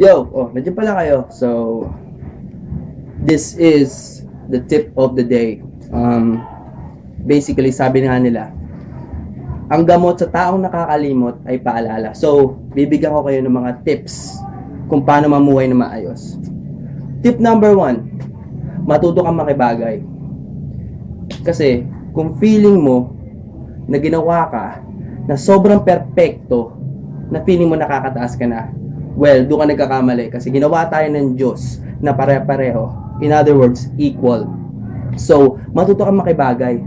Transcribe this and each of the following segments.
Yo, oh, nandiyan pala kayo. So, this is the tip of the day. Um, basically, sabi nga nila, ang gamot sa taong nakakalimot ay paalala. So, bibigyan ko kayo ng mga tips kung paano mamuhay na maayos. Tip number one, matuto kang makibagay. Kasi, kung feeling mo na ginawa ka na sobrang perpekto, na feeling mo nakakataas ka na, well, doon ka nagkakamali. Kasi ginawa tayo ng Diyos na pare-pareho. In other words, equal. So, matuto kang makibagay.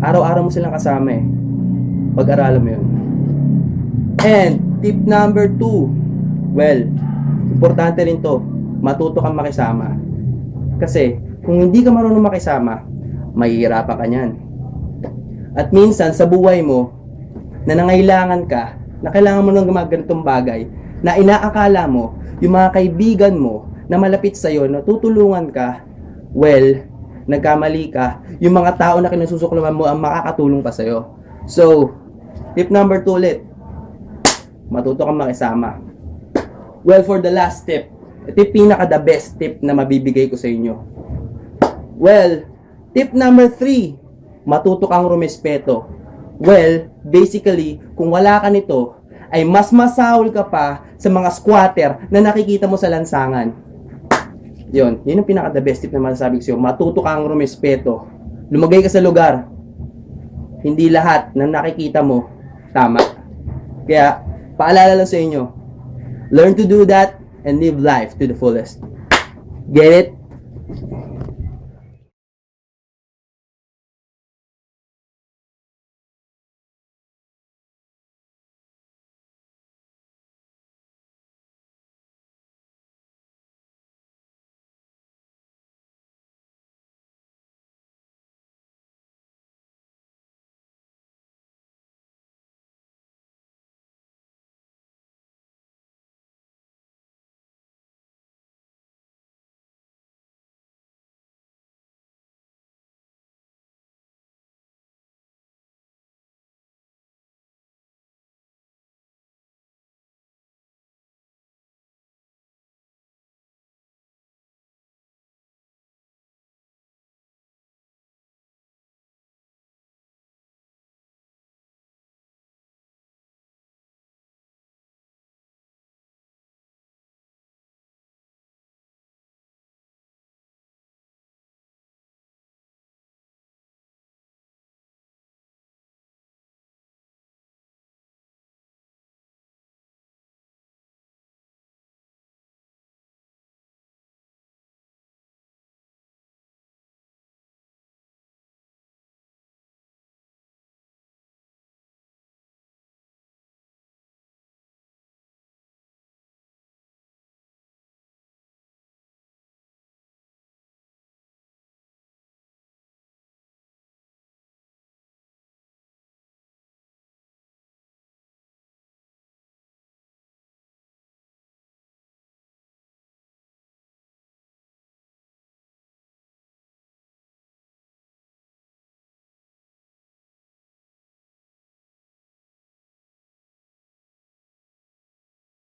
Araw-araw mo silang kasama eh. Pag-aralan mo yun. And, tip number two, well, importante rin to, matuto kang makisama. Kasi, kung hindi ka marunong makisama, mahihirapan ka niyan. At minsan, sa buhay mo, na nangailangan ka, na kailangan mo ng mga ganitong bagay, na inaakala mo, yung mga kaibigan mo, na malapit sa'yo, na tutulungan ka, well, nagkamali ka, yung mga tao na kinasusuklaman mo ang makakatulong pa sa'yo. So, tip number two ulit, matuto kang makisama. Well, for the last tip, ito yung pinaka the best tip na mabibigay ko sa inyo. Well, tip number three, matuto kang rumespeto. Well, basically, kung wala ka nito, ay mas masahol ka pa sa mga squatter na nakikita mo sa lansangan. Yun, yun ang pinaka the best tip na masasabi ko sa'yo. Matuto kang rumespeto. Lumagay ka sa lugar. Hindi lahat na nakikita mo, tama. Kaya, paalala lang sa inyo, learn to do that and live life to the fullest. Get it?